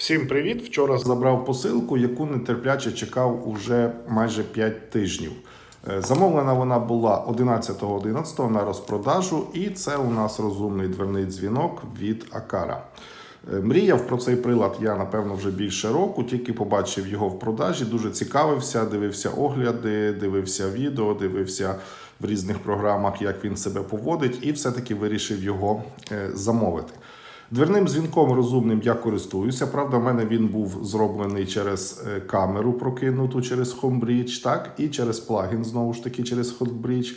Всім привіт! Вчора забрав посилку, яку нетерпляче чекав уже майже 5 тижнів. Е, Замовлена вона була 11.11 на розпродажу, і це у нас розумний дверний дзвінок від Акара. Е, Мріяв про цей прилад я, напевно, вже більше року, тільки побачив його в продажі, дуже цікавився, дивився огляди, дивився відео, дивився в різних програмах, як він себе поводить, і все-таки вирішив його е, замовити. Дверним дзвінком розумним я користуюся. Правда, в мене він був зроблений через е, камеру прокинуту через Homebridge, так, і через плагін, знову ж таки, через Homebridge.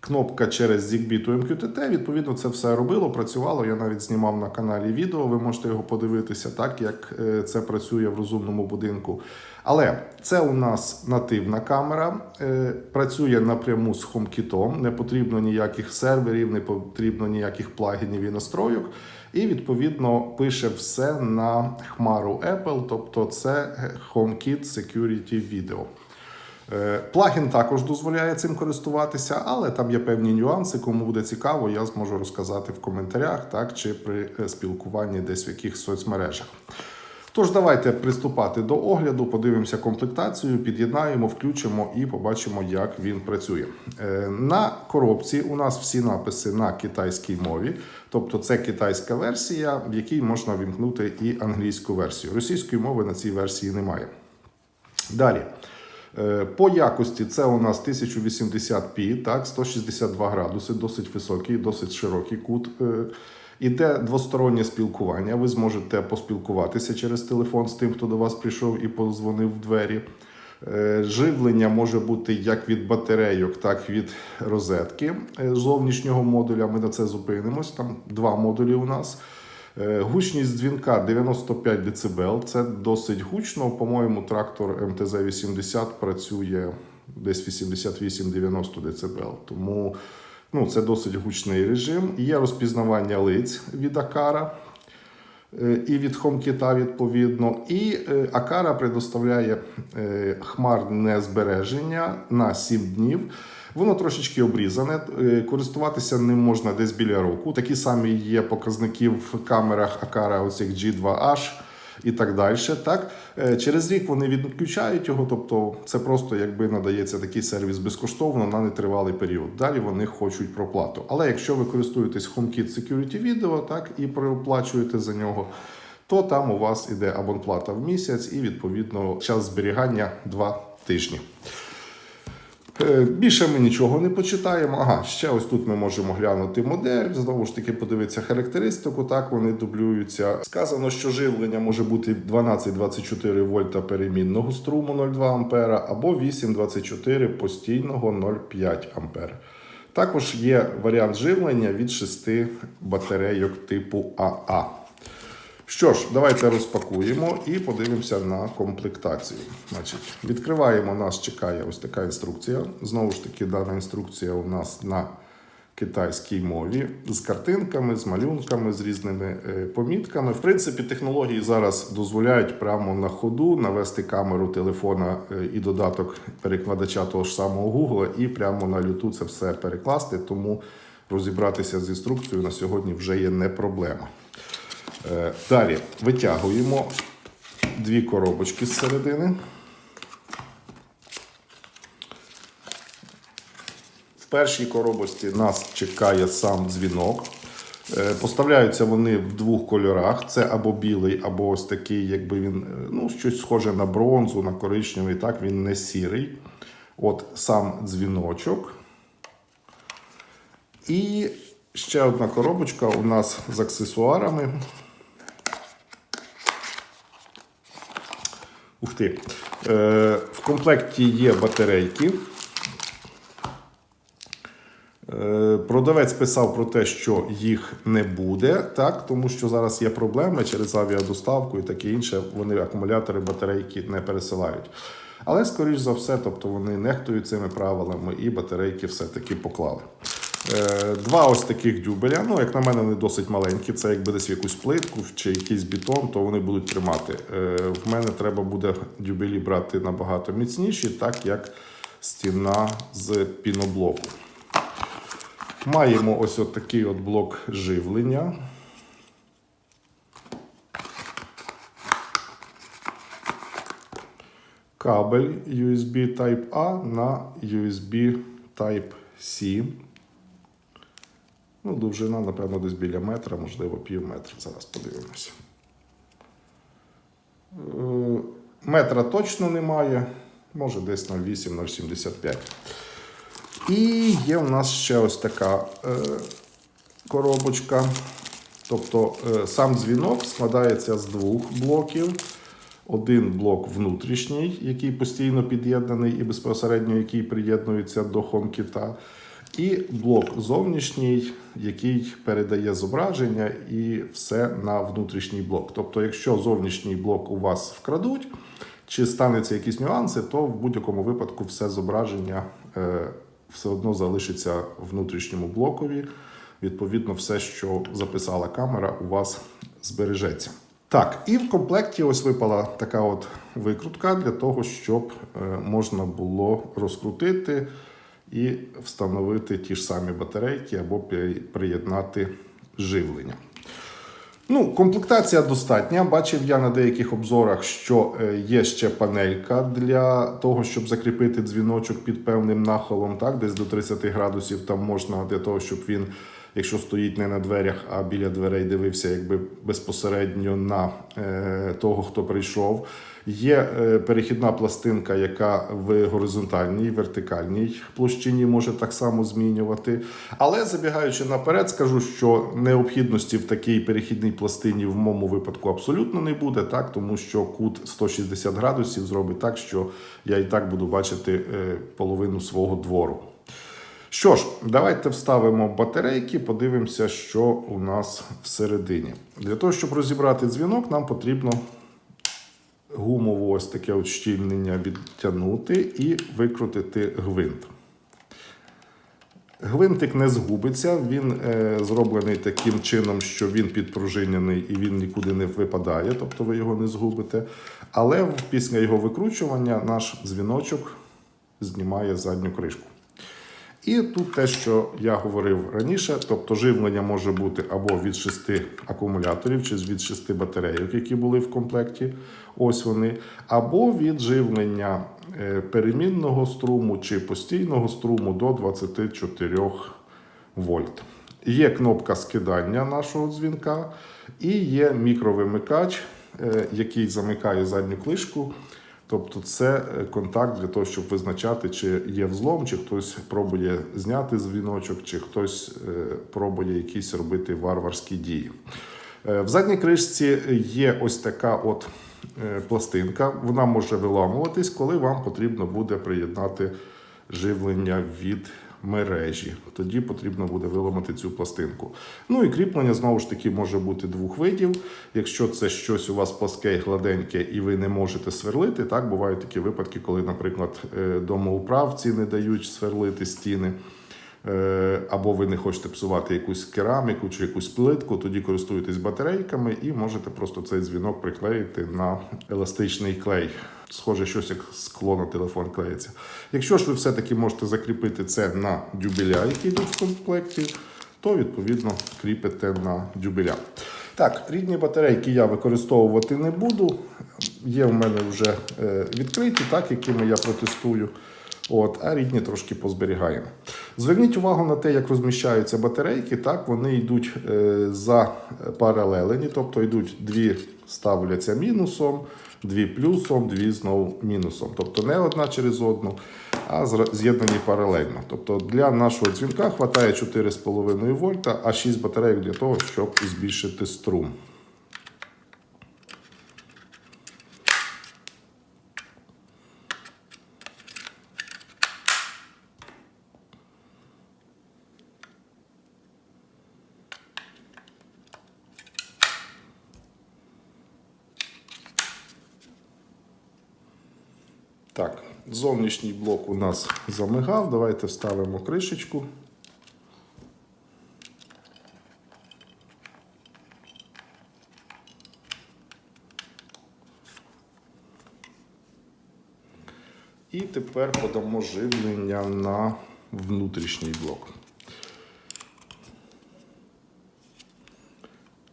Кнопка через ZigBee to MQTT. Відповідно, це все робило, працювало. Я навіть знімав на каналі відео. Ви можете його подивитися, так як е, це працює в розумному будинку. Але це у нас нативна камера, е, працює напряму з HomeKit, не потрібно ніяких серверів, не потрібно ніяких плагінів і настройок. І відповідно пише все на хмару Apple, тобто це HomeKit Security Video. Е, Плагін також дозволяє цим користуватися, але там є певні нюанси. Кому буде цікаво, я зможу розказати в коментарях, так чи при е, спілкуванні десь в якихось соцмережах. Тож, давайте приступати до огляду, подивимося комплектацію, під'єднаємо, включимо і побачимо, як він працює. Е, На коробці у нас всі написи на китайській мові, тобто це китайська версія, в якій можна вімкнути і англійську версію. Російської мови на цій версії немає. Далі. Е, По якості це у нас 1080p, так, 162 градуси, досить високий, досить широкий кут. Іде двостороннє спілкування. Ви зможете поспілкуватися через телефон з тим, хто до вас прийшов і позвонив в двері. Е, Живлення може бути як від батарейок, так і від розетки е, зовнішнього модуля. Ми на це зупинимось. Там два модулі у нас. Е, Гучність дзвінка 95 дБ. Це досить гучно. По-моєму, трактор МТЗ-80 працює десь 88-90 дБ. Тому ну, це досить гучний режим. Є розпізнавання лиць від Акара. е, І від HomeKit відповідно. І е, Акара предоставляє хмарне збереження на 7 днів. Воно трошечки обрізане. е, Користуватися ним можна десь біля року. Такі самі є показники в камерах Акара, оцих G2H і так далі. Так? Е, Через рік вони відключають його, тобто це просто якби надається такий сервіс безкоштовно на нетривалий період. Далі вони хочуть проплату. Але якщо ви користуєтесь HomeKit Security Video так, і проплачуєте за нього, то там у вас іде абонплата в місяць і відповідно час зберігання 2 тижні. Е, Більше ми нічого не почитаємо. Ага, ще ось тут ми можемо глянути модель, знову ж таки подивитися характеристику, так вони дублюються. Сказано, що живлення може бути 12-24 вольта перемінного струму 0,2 ампера або 8-24 постійного 0,5 ампера. Також є варіант живлення від 6 батарейок типу АА. Що ж, давайте розпакуємо і подивимося на комплектацію. Значить, відкриваємо, нас чекає ось така інструкція. Знову ж таки, дана інструкція у нас на китайській мові з картинками, з малюнками, з різними е, помітками. В принципі, технології зараз дозволяють прямо на ходу навести камеру телефона е, і додаток перекладача того ж самого Google і прямо на люту це все перекласти. Тому розібратися з інструкцією на сьогодні вже є не проблема. Е, Далі витягуємо дві коробочки з середини. В першій коробочці нас чекає сам дзвінок. Е, Поставляються вони в двох кольорах: це або білий, або ось такий, якби він е, ну, щось схоже на бронзу, на коричневий. Так, він не сірий. От сам дзвіночок. І ще одна коробочка у нас з аксесуарами. Ух ти. Е, в комплекті є батарейки. Е, Продавець писав про те, що їх не буде, так, тому що зараз є проблеми через авіадоставку і таке інше. Вони акумулятори, батарейки не пересилають. Але, скоріш за все, тобто вони нехтують цими правилами і батарейки все-таки поклали. Е, Два ось таких дюбеля. Ну, як на мене, вони досить маленькі. Це якби десь якусь плитку чи якийсь бетон, то вони будуть тримати. Е, В мене треба буде дюбелі брати набагато міцніші, так як стіна з піноблоку. Маємо ось такий от блок живлення. кабель USB Type-A на USB Type-C. Ну, довжина, напевно, десь біля метра, можливо, пів метра. Зараз подивимося. Е, Метра точно немає, може десь 0,8-0,75. І є в нас ще ось така е, коробочка. Тобто е, сам дзвінок складається з двох блоків. Один блок внутрішній, який постійно під'єднаний і безпосередньо який приєднується до HomeKit, і блок зовнішній, який передає зображення і все на внутрішній блок. Тобто, якщо зовнішній блок у вас вкрадуть, чи станеться якісь нюанси, то в будь-якому випадку все зображення е, все одно залишиться внутрішньому блокові. Відповідно, все, що записала камера, у вас збережеться. Так, і в комплекті ось випала така от викрутка для того, щоб е, можна було розкрутити і встановити ті ж самі батарейки або приєднати живлення. Ну, комплектація достатня. Бачив я на деяких обзорах, що е, є ще панелька для того, щоб закріпити дзвіночок під певним нахилом, так, десь до 30 градусів там можна для того, щоб він, якщо стоїть не на дверях, а біля дверей дивився якби безпосередньо на е, того, хто прийшов. Є е, перехідна пластинка, яка в горизонтальній, вертикальній площині може так само змінювати. Але забігаючи наперед, скажу, що необхідності в такій перехідній пластині в моєму випадку абсолютно не буде, так тому що кут 160 градусів зробить так, що я і так буду бачити е, половину свого двору. Що ж, давайте вставимо батарейки, подивимося, що у нас всередині. Для того, щоб розібрати дзвінок, нам потрібно гумово ось таке от щільнення відтягнути і викрутити гвинт. Гвинтик не згубиться, він е, зроблений таким чином, що він підпружинений і він нікуди не випадає, тобто ви його не згубите. Але після його викручування наш дзвіночок знімає задню кришку. І тут те, що я говорив раніше, тобто живлення може бути або від шести акумуляторів, чи від шести батарейок, які були в комплекті, ось вони, або від живлення е, перемінного струму чи постійного струму до 24 вольт. Є кнопка скидання нашого дзвінка, і є мікровимикач, е, який замикає задню клишку. Тобто це е, контакт для того, щоб визначати, чи є взлом, чи хтось пробує зняти дзвіночок, чи хтось е, пробує якісь робити варварські дії. Е, В задній кришці є ось така от пластинка. Вона може виламуватись, коли вам потрібно буде приєднати живлення від мережі. Тоді потрібно буде виламати цю пластинку. Ну і кріплення знову ж таки може бути двох видів. Якщо це щось у вас пласке і гладеньке, і ви не можете сверлити, так бувають такі випадки, коли, наприклад, е, домоуправці не дають сверлити стіни. Е, Або ви не хочете псувати якусь кераміку чи якусь плитку, тоді користуєтесь батарейками і можете просто цей дзвінок приклеїти на еластичний клей. Схоже, щось як скло на телефон клеїться. Якщо ж ви все-таки можете закріпити це на дюбеля, які йдуть в комплекті, то відповідно кріпите на дюбеля. Так, рідні батарейки я використовувати не буду. Є в мене вже е, відкриті, так, якими я протестую. От, а рідні трошки позберігаємо. Зверніть увагу на те, як розміщаються батарейки. Так, вони йдуть е, за паралелені, тобто йдуть дві ставляться мінусом, дві плюсом, дві знову мінусом. Тобто не одна через одну, а з'єднані паралельно. Тобто для нашого дзвінка вистачає 4,5 вольта, а 6 батарейок для того, щоб збільшити струм. Так, зовнішній блок у нас замигав. Давайте вставимо кришечку. І тепер подамо живлення на внутрішній блок.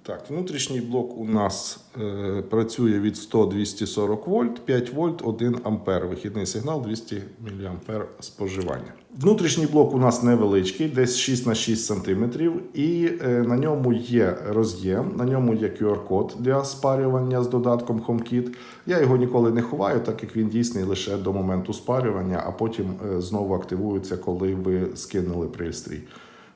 Так, внутрішній блок у нас е, працює від 100-240 вольт, 5 вольт, 1 ампер. Вихідний сигнал 200 мА споживання. Внутрішній блок у нас невеличкий, десь 6 на 6 см, і е, на ньому є роз'єм, на ньому є QR-код для спарювання з додатком HomeKit. Я його ніколи не ховаю, так як він дійсний лише до моменту спарювання, а потім е, знову активується, коли ви скинули пристрій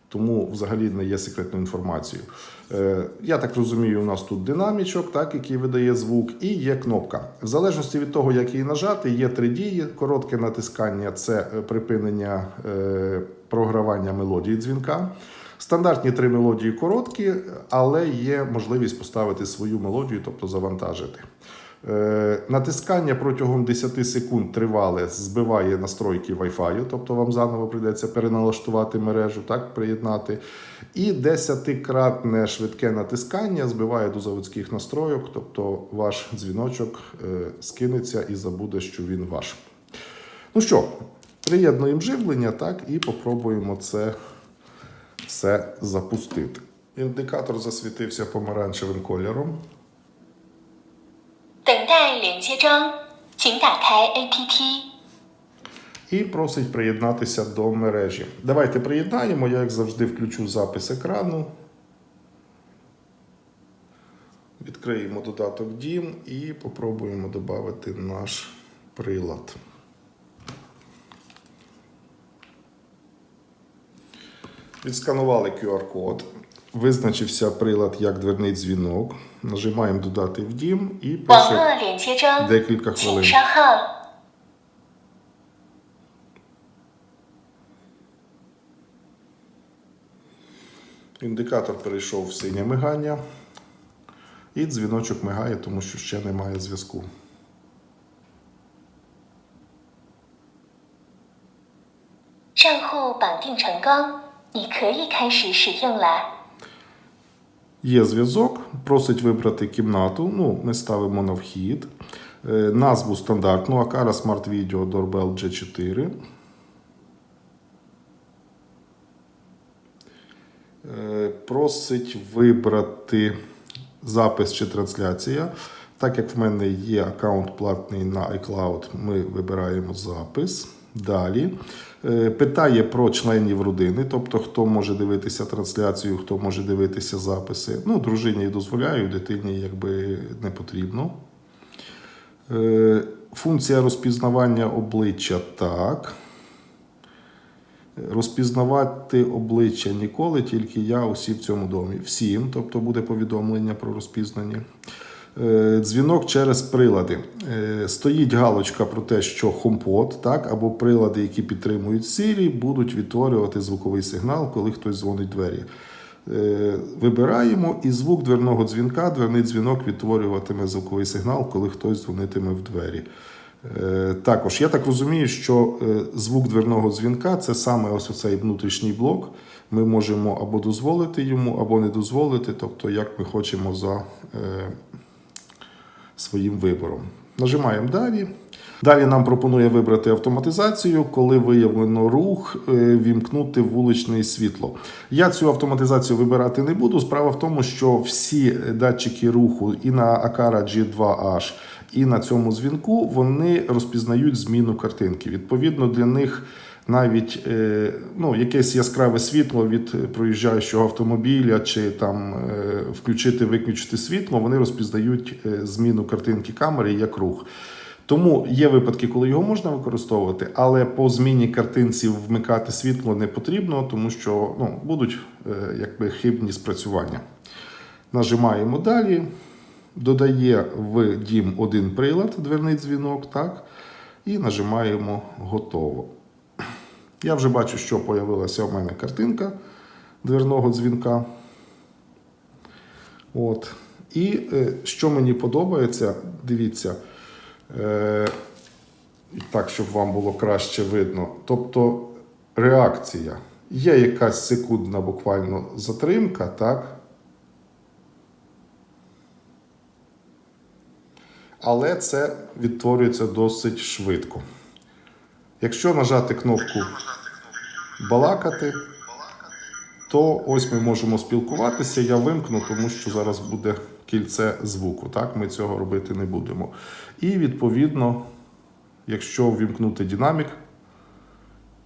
тому взагалі не є секретною інформацією. Е, я так розумію, у нас тут динамічок, так, який видає звук, і є кнопка. В залежності від того, як її нажати, є три дії. Коротке натискання це е, припинення е, програвання мелодії дзвінка. Стандартні три мелодії короткі, але є можливість поставити свою мелодію, тобто завантажити. Е, Натискання протягом 10 секунд тривале збиває настройки Wi-Fi, тобто вам заново прийдеться переналаштувати мережу, так, приєднати. І 10-кратне швидке натискання збиває до заводських настройок, тобто ваш дзвіночок е, скинеться і забуде, що він ваш. Ну що, приєднуємо живлення, так, і попробуємо це все запустити. Індикатор засвітився помаранчевим кольором. 等待连接中，请打开 APP。 і просить приєднатися до мережі. Давайте приєднаємо. Я, як завжди, включу запис екрану. Відкриємо додаток Дім і попробуємо додати наш прилад. Відсканували QR-код. Визначився прилад як дверний дзвінок. Нажимаємо додати в дім і 网 пише 络连接中， декілька 请 хвилин. 稍后。 Індикатор перейшов в синє мигання. І дзвіночок мигає, тому що ще немає зв'язку. 账户绑定成功，你可以开始使用了。 Є зв'язок, просить вибрати кімнату. Ну, ми ставимо на вхід. Е, Назву стандартну Akara Smart Video Doorbell G4. Е, Просить вибрати запис чи трансляція. Так як в мене є аккаунт платний на iCloud, ми вибираємо запис. Далі питає про членів родини, тобто хто може дивитися трансляцію, хто може дивитися записи. Ну, дружині дозволяю, дитині якби не потрібно. Е, Функція розпізнавання обличчя так. Розпізнавати обличчя ніколи, тільки я усі в цьому домі. Всім, тобто буде повідомлення про розпізнання. Е, Дзвінок через прилади. Е, Стоїть галочка про те, що HomePod, так, або прилади, які підтримують Siri, будуть відтворювати звуковий сигнал, коли хтось дзвонить двері. Е, Вибираємо і звук дверного дзвінка, дверний дзвінок відтворюватиме звуковий сигнал, коли хтось дзвонитиме в двері. Також я так розумію, що звук дверного дзвінка це саме ось оцей внутрішній блок. Ми можемо або дозволити йому, або не дозволити, тобто як ми хочемо за своїм вибором. Нажимаємо далі. Далі нам пропонує вибрати автоматизацію, коли виявлено рух, е, вімкнути вуличне світло. Я цю автоматизацію вибирати не буду. Справа в тому, що всі датчики руху і на Akara G2H, і на цьому дзвінку вони розпізнають зміну картинки. Відповідно, для них навіть е, ну, якесь яскраве світло від проїжджаючого автомобіля, чи там е, включити, виключити світло, вони розпізнають е, зміну картинки камери як рух. Тому є випадки, коли його можна використовувати, але по зміні картинці вмикати світло не потрібно, тому що ну, будуть якби хибні спрацювання. Нажимаємо далі. Додає в дім один прилад, дверний дзвінок, так, і нажимаємо готово. Я вже бачу, що появилася в мене картинка дверного дзвінка. От. І е, що мені подобається, дивіться, е, так, щоб вам було краще видно. Тобто реакція. Є якась секундна буквально затримка, так? Але це відтворюється досить швидко. Якщо нажати кнопку балакати, то ось ми можемо спілкуватися. Я вимкну, тому що зараз буде кільце звуку. Так, ми цього робити не будемо. І відповідно, якщо ввімкнути динамік,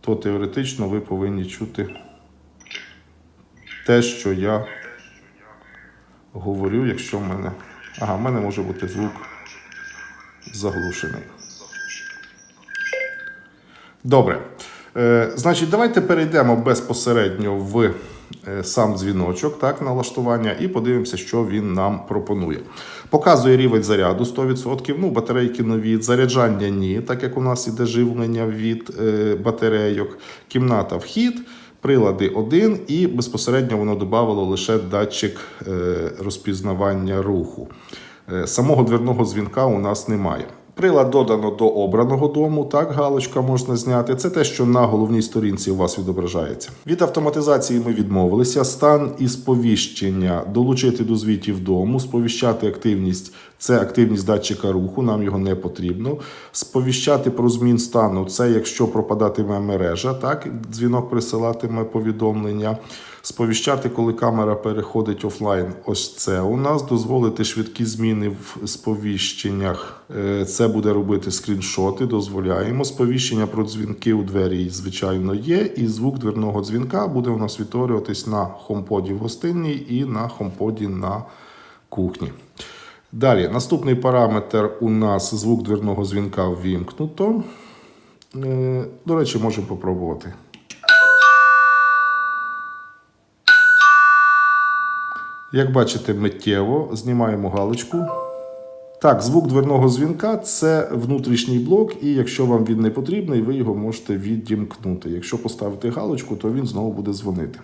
то теоретично ви повинні чути те, що я говорю, якщо в мене. Ага, в мене може бути звук заглушений. Добре. Е, значить, давайте перейдемо безпосередньо в е, сам дзвіночок, так, налаштування, і подивимося, що він нам пропонує. Показує рівень заряду 100%. Ну, батарейки нові, заряджання ні, так як у нас іде живлення від е, батарейок, кімната вхід. Прилади один, і безпосередньо воно додавало лише датчик розпізнавання руху. Самого дверного дзвінка у нас немає. Прилад додано до обраного дому, так, галочка можна зняти. Це те, що на головній сторінці у вас відображається. Від автоматизації ми відмовилися. Стан і сповіщення долучити до звітів дому, сповіщати активність це активність датчика руху, нам його не потрібно. Сповіщати про змін стану це якщо пропадатиме мережа, так, дзвінок присилатиме повідомлення. Сповіщати, коли камера переходить офлайн. Ось це у нас. Дозволити швидкі зміни в сповіщеннях. Е, Це буде робити скріншоти. Дозволяємо. Сповіщення про дзвінки у двері, звичайно, є. І звук дверного дзвінка буде у нас відтворюватись на хомподі в гостинній і на хомподі на кухні. Далі, наступний параметр у нас звук дверного дзвінка ввімкнуто. Е, До речі, можемо попробувати. Як бачите, миттєво знімаємо галочку. Так, звук дверного дзвінка це внутрішній блок, і якщо вам він не потрібний, ви його можете відімкнути. Якщо поставити галочку, то він знову буде дзвонити.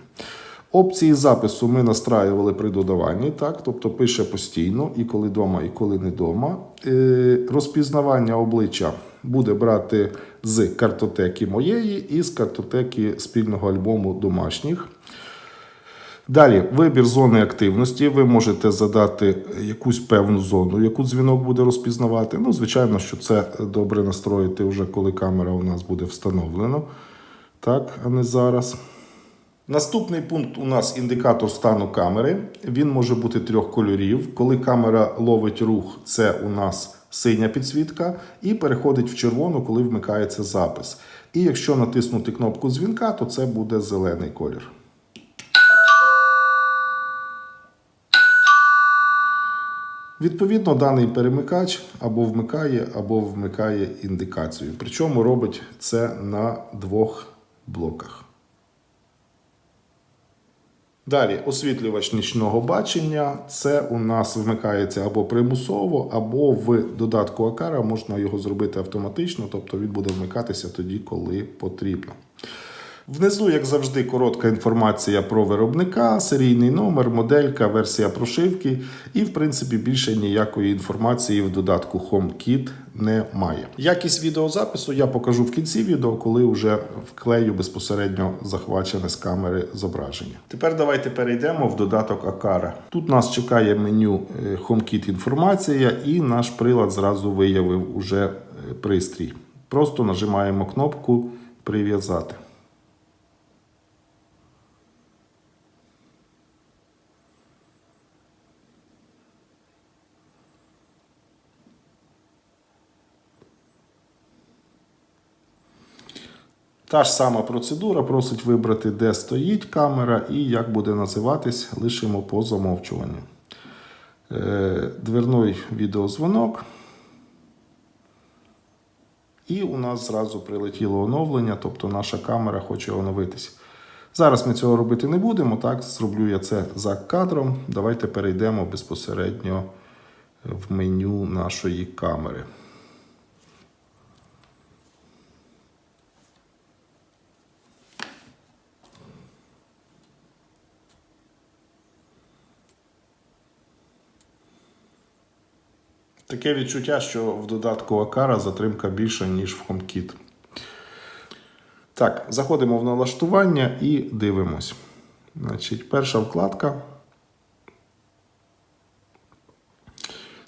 Опції запису ми настраювали при додаванні, так, тобто пише постійно, і коли вдома, і коли не вдома. Е, розпізнавання обличчя буде брати з картотеки моєї і з картотеки спільного альбому домашніх. Далі, вибір зони активності. Ви можете задати якусь певну зону, яку дзвінок буде розпізнавати. Ну, звичайно, що це добре настроїти вже коли камера у нас буде встановлена. Так, а не зараз. Наступний пункт у нас індикатор стану камери. Він може бути трьох кольорів. Коли камера ловить рух, це у нас синя підсвітка, і переходить в червону, коли вмикається запис. І якщо натиснути кнопку дзвінка, то це буде зелений колір. Відповідно, даний перемикач або вмикає, або вмикає індикацію. Причому робить це на двох блоках. Далі освітлювач нічного бачення. Це у нас вмикається або примусово, або в додатку Акара можна його зробити автоматично, тобто він буде вмикатися тоді, коли потрібно. Внизу, як завжди, коротка інформація про виробника, серійний номер, моделька, версія прошивки, і, в принципі, більше ніякої інформації в додатку HomeKit немає. Якість відеозапису я покажу в кінці відео, коли вже вклею безпосередньо захвачене з камери зображення. Тепер давайте перейдемо в додаток Акара. Тут нас чекає меню е, HomeKit інформація, і наш прилад зразу виявив уже е, пристрій. Просто нажимаємо кнопку Прив'язати. Та ж сама процедура просить вибрати, де стоїть камера і як буде називатись, лишимо по замовчуванню. Е, Дверний відеозвонок. І у нас зразу прилетіло оновлення, тобто наша камера хоче оновитись. Зараз ми цього робити не будемо, так, зроблю я це за кадром. Давайте перейдемо безпосередньо в меню нашої камери. Таке відчуття, що в додатку Акара затримка більша, ніж в HomeKit. Так, заходимо в налаштування і дивимось. Значить, перша вкладка.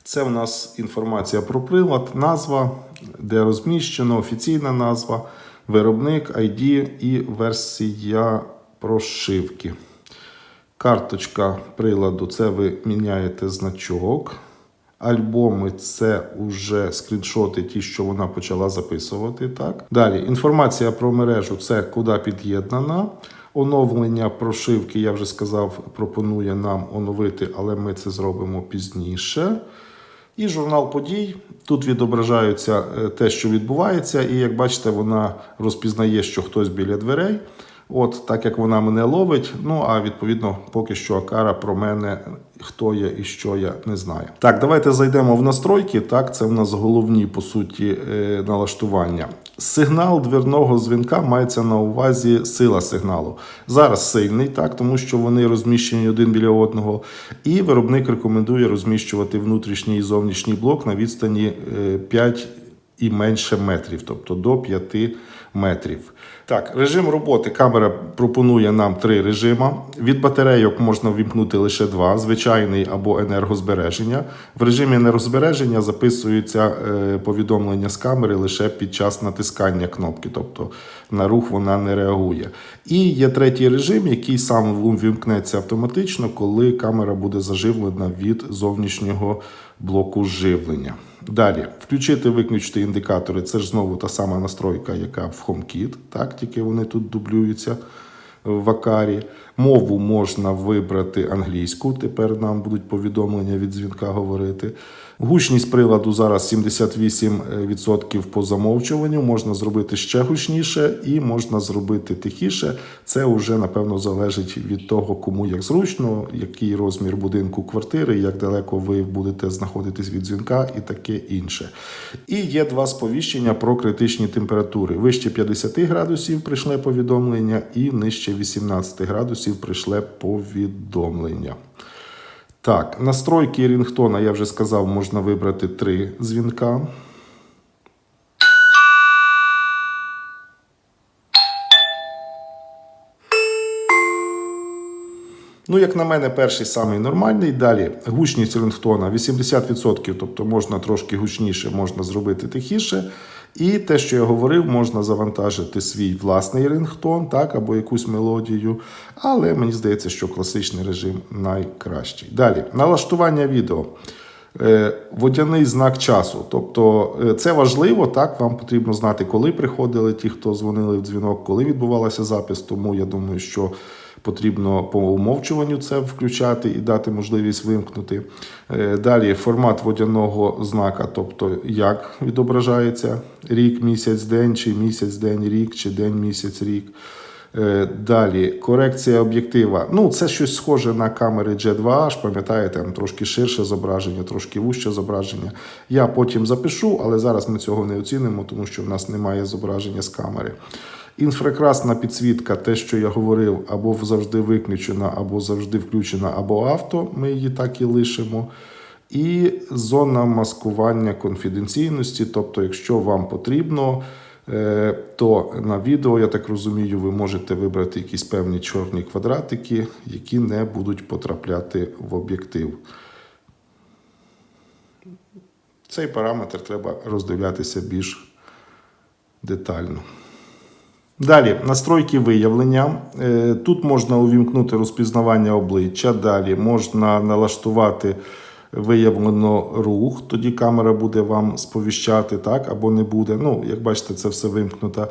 Це в нас інформація про прилад, назва, де розміщено, офіційна назва, виробник, ID і версія прошивки. Карточка приладу це ви міняєте значок. Альбоми це вже скріншоти, ті, що вона почала записувати. Так далі інформація про мережу це куди під'єднана. Оновлення прошивки, я вже сказав, пропонує нам оновити, але ми це зробимо пізніше. І журнал подій. Тут відображається е, те, що відбувається, і як бачите, вона розпізнає, що хтось біля дверей. От так як вона мене ловить. Ну а відповідно, поки що Акара про мене хто я і що я не знаю. Так, давайте зайдемо в настройки. Так, це в нас головні по суті е, налаштування. Сигнал дверного дзвінка мається на увазі сила сигналу. Зараз сильний, так, тому що вони розміщені один біля одного. І виробник рекомендує розміщувати внутрішній і зовнішній блок на відстані е, 5 і менше метрів, тобто до 5 метрів. Так, режим роботи. Камера пропонує нам три режими. Від батарейок можна ввімкнути лише два: звичайний або енергозбереження. В режимі енергозбереження записуються е, повідомлення з камери лише під час натискання кнопки, тобто на рух вона не реагує. І є третій режим, який сам вимкнеться автоматично, коли камера буде заживлена від зовнішнього блоку живлення. Далі, включити, виключити індикатори. Це ж знову та сама настройка, яка в HomeKit, так, тільки вони тут дублюються в Акарі. Мову можна вибрати англійську. Тепер нам будуть повідомлення від дзвінка говорити. Гучність приладу зараз 78% по замовчуванню. Можна зробити ще гучніше і можна зробити тихіше. Це вже напевно залежить від того, кому як зручно, який розмір будинку квартири, як далеко ви будете знаходитись від дзвінка і таке інше. І є два сповіщення про критичні температури. Вище 50 градусів прийшле повідомлення, і нижче 18 градусів прийшле повідомлення. Так, настройки рінгтона, я вже сказав, можна вибрати три дзвінка. Ну, як на мене, перший самий нормальний. Далі гучність рингтона 80%, тобто можна трошки гучніше, можна зробити тихіше. І те, що я говорив, можна завантажити свій власний рингтон, так, або якусь мелодію. Але мені здається, що класичний режим найкращий. Далі, налаштування відео. Е, Водяний знак часу. Тобто е, це важливо, так вам потрібно знати, коли приходили ті, хто дзвонили в дзвінок, коли відбувався запис. Тому я думаю, що потрібно по умовчуванню це включати і дати можливість вимкнути. Е, Далі формат водяного знака, тобто як відображається рік, місяць, день, чи місяць, день, рік, чи день, місяць, рік. Е, Далі корекція об'єктива. Ну, це щось схоже на камери G2H, пам'ятаєте, там трошки ширше зображення, трошки вужче зображення. Я потім запишу, але зараз ми цього не оцінимо, тому що в нас немає зображення з камери. Інфракрасна підсвітка, те, що я говорив, або завжди виключена, або завжди включена, або авто. Ми її так і лишимо. І зона маскування конфіденційності. Тобто, якщо вам потрібно, е, то на відео, я так розумію, ви можете вибрати якісь певні чорні квадратики, які не будуть потрапляти в об'єктив. Цей параметр треба роздивлятися більш детально. Далі настройки виявлення. Е, Тут можна увімкнути розпізнавання обличчя. Далі можна налаштувати виявлено рух. Тоді камера буде вам сповіщати, так або не буде. Ну, як бачите, це все вимкнуто.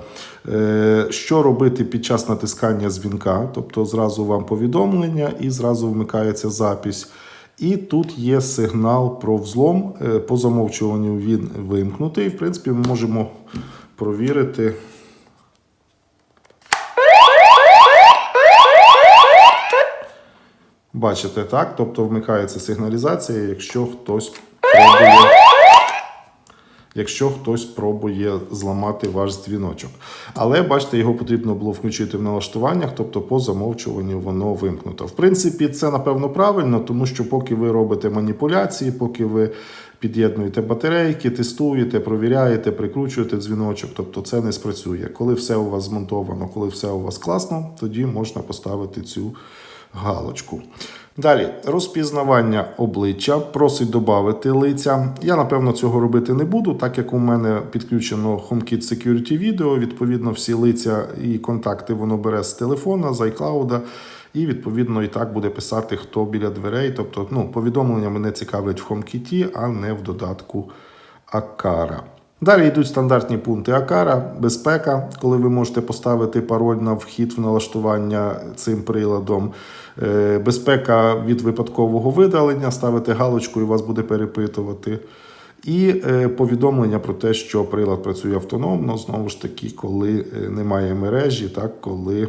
Е, Що робити під час натискання дзвінка? Тобто зразу вам повідомлення і зразу вмикається запись. І тут є сигнал про взлом. Е, По замовчуванню він вимкнутий. В принципі, ми можемо провірити. Бачите, так? Тобто вмикається сигналізація, якщо хтось пробує, якщо хтось пробує зламати ваш дзвіночок. Але бачите, його потрібно було включити в налаштуваннях, тобто по замовчуванню воно вимкнуто. В принципі, це напевно правильно, тому що поки ви робите маніпуляції, поки ви під'єднуєте батарейки, тестуєте, провіряєте, прикручуєте дзвіночок, тобто це не спрацює. Коли все у вас змонтовано, коли все у вас класно, тоді можна поставити цю галочку. Далі розпізнавання обличчя, просить додати лиця. Я напевно цього робити не буду, так як у мене підключено HomeKit Security Video. Відповідно, всі лиця і контакти воно бере з телефона, з iCloud. І відповідно і так буде писати, хто біля дверей. Тобто, ну, повідомлення мене цікавлять в HomeKit, а не в додатку Акара. Далі йдуть стандартні пункти Акара, безпека, коли ви можете поставити пароль на вхід в налаштування цим приладом. Е, Безпека від випадкового видалення, ставите галочку і вас буде перепитувати. І е, повідомлення про те, що прилад працює автономно, знову ж таки, коли е, немає мережі, так, коли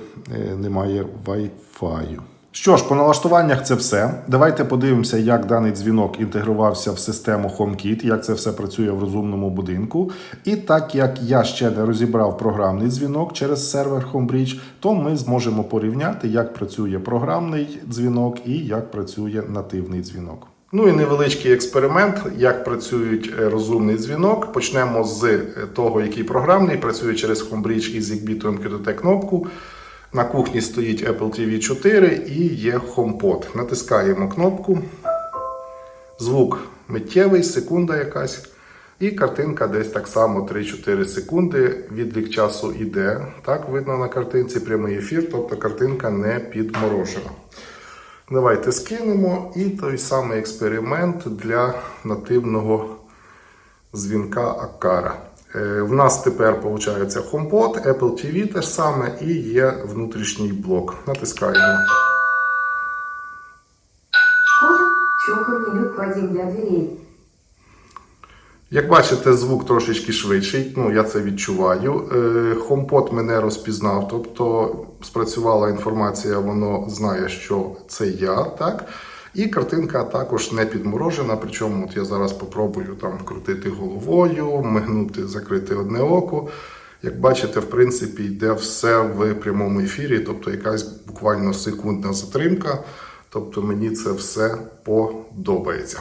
немає Wi-Fi. Що ж, по налаштуваннях це все. Давайте подивимося, як даний дзвінок інтегрувався в систему HomeKit, як це все працює в розумному будинку. І так як я ще не розібрав програмний дзвінок через сервер Homebridge, то ми зможемо порівняти, як працює програмний дзвінок і як працює нативний дзвінок. Ну і невеличкий експеримент, як працюють е, розумний дзвінок. Почнемо з того, який програмний працює через Homebridge і Zigbee to MQTT кнопку. На кухні стоїть Apple TV 4 і є HomePod. Натискаємо кнопку. Звук миттєвий, секунда якась. І картинка десь так само 3-4 секунди. Відлік часу іде. Так, видно на картинці прямий ефір, тобто картинка не підморожена. Давайте скинемо і той самий експеримент для нативного дзвінка Акара. Е, В нас тепер виходить HomePod, Apple TV те ж саме і є внутрішній блок. Натискаємо. Як бачите, звук трошечки швидший, ну я це відчуваю. Е, HomePod мене розпізнав, тобто спрацювала інформація, воно знає, що це я, так? І картинка також не підморожена. Причому от я зараз спробую там крутити головою, мигнути, закрити одне око. Як бачите, в принципі, йде все в прямому ефірі, тобто якась буквально секундна затримка. Тобто мені це все подобається.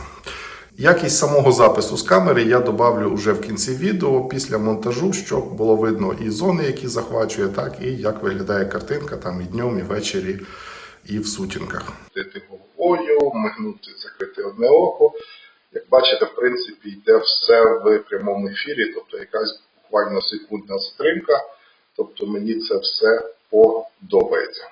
Якість самого запису з камери я добавлю вже в кінці відео після монтажу, щоб було видно і зони, які захвачує, так і як виглядає картинка там і днем, і ввечері, і в сутінках. Головою, мигнути, закрити одне око. Як бачите, в принципі, йде все в прямому ефірі, тобто якась буквально секундна затримка. Тобто мені це все подобається.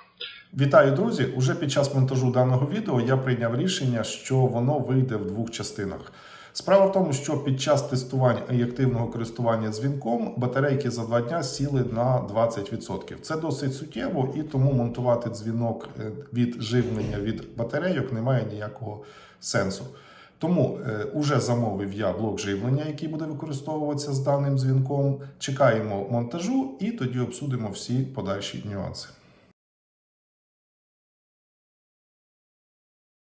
Вітаю, друзі! Уже під час монтажу даного відео я прийняв рішення, що воно вийде в двох частинах. Справа в тому, що під час тестувань і активного користування дзвінком батарейки за два дня сіли на 20%. Це досить суттєво, і тому монтувати дзвінок е, від живлення від батарейок немає ніякого сенсу. Тому е, уже замовив я блок живлення, який буде використовуватися з даним дзвінком. Чекаємо монтажу і тоді обсудимо всі подальші нюанси.